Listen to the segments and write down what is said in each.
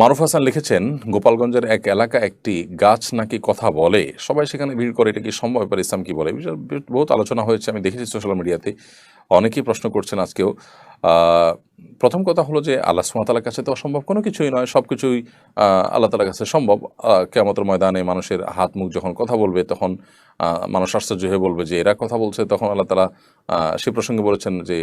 মারুফ হাসান লিখেছেন, গোপালগঞ্জের এক এলাকা একটি গাছ নাকি কথা বলে, সবাই সেখানে ভিড় করে, এটা কি সম্ভব? ব্যাপার ইসলাম কি বলে? বহুত আলোচনা হয়েছে, আমি দেখেছি সোশ্যাল মিডিয়াতে অনেকেই প্রশ্ন করছেন আজকেও প্রথম কথা হলো যে আল্লাহ সুমাতালার কাছে তো অসম্ভব কোনো কিছুই নয় সব কিছুই আল্লাহ তালার কাছে সম্ভব। কেমতের ময়দানে মানুষের হাত মুখ যখন কথা বলবে, তখন মানুষ আশ্চর্য হয়ে বলবে যে এরা কথা বলছে। তখন আল্লাহ তালা সে প্রসঙ্গে বলেছেন যে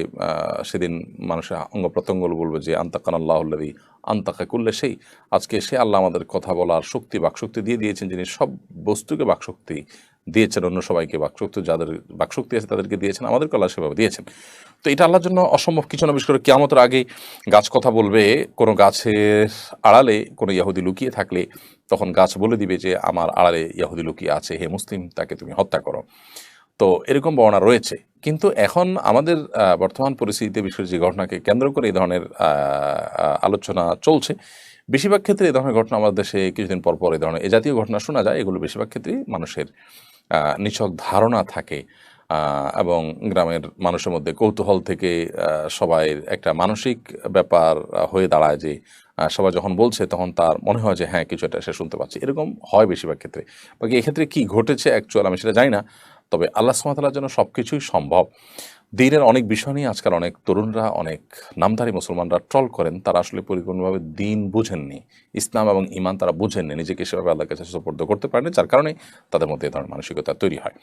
সেদিন মানুষের অঙ্গ প্রত্যঙ্গ বলবে যে আন্তাকান আল্লাহল্লাদি আন্তাকা করলে সেই আজকে সে আল্লাহ আমাদের কথা বলার শক্তি, বাকশক্তি দিয়ে দিয়েছেন। যিনি সব বস্তুকে বাকশক্তি দিয়েছেন অন্য সবাইকে, বাকশক্তি যাদের, বাকশক্তি আছে তাদেরকে দিয়েছেন, আমাদেরকে আল্লাহ সেভাবে দিয়েছেন। তো এটা আল্লাহর জন্য অসম্ভব। কিছু না, বিশেষ করে কেয়ামতের আগে গাছ কথা বলবে, কোনো গাছের আড়ালে কোনো ইয়াহুদি লুকিয়ে থাকলে তখন গাছ বলে দিবে যে, আমার আড়ালে ইয়াহুদি লুকিয়ে আছে, হে মুসলিম, তাকে তুমি হত্যা করো। তো এরকম বর্ণনা রয়েছে। কিন্তু এখন আমাদের বর্তমান পরিস্থিতিতে, বিশেষ করে যে ঘটনাকে কেন্দ্র করে এই ধরনের আলোচনা চলছে, বেশিরভাগ ক্ষেত্রে এই ধরনের ঘটনা আমাদের দেশে কিছুদিন পর পর এই ধরনের, এ জাতীয় ঘটনা শোনা যায়, এগুলো বেশিরভাগ ক্ষেত্রেই মানুষের নিছক ধারণা থাকে এবং গ্রামের মানুষের মধ্যে কৌতূহল থেকে সবাই একটা মানসিক ব্যাপার হয়ে দাঁড়ায় যে সবাই যখন বলছে তখন তার মনে হয় যে হ্যাঁ কিছু একটা সে শুনতে পাচ্ছে। এরকম হয় বেশিরভাগ ক্ষেত্রে। বাকি এক্ষেত্রে কি ঘটেছে অ্যাকচুয়াল আমি সেটা জানি না, তবে আল্লাহ সুমাতালার জন্য সব কিছুই সম্ভব। দিনের অনেক বিষয় নিয়ে আজকাল অনেক তরুণরা, অনেক নামধারী মুসলমানরা ট্রল করেন। তারা আসলে পরিপূর্ণভাবে দিন বুঝেননি। ইসলাম এবং ইমান তারা বুঝেননি। নিজেকে সেভাবে আল্লাহ কাছে সুপর্দ করতে পারেনি যার কারণে তাদের মধ্যে এ ধরনের মানসিকতা তৈরি হয়।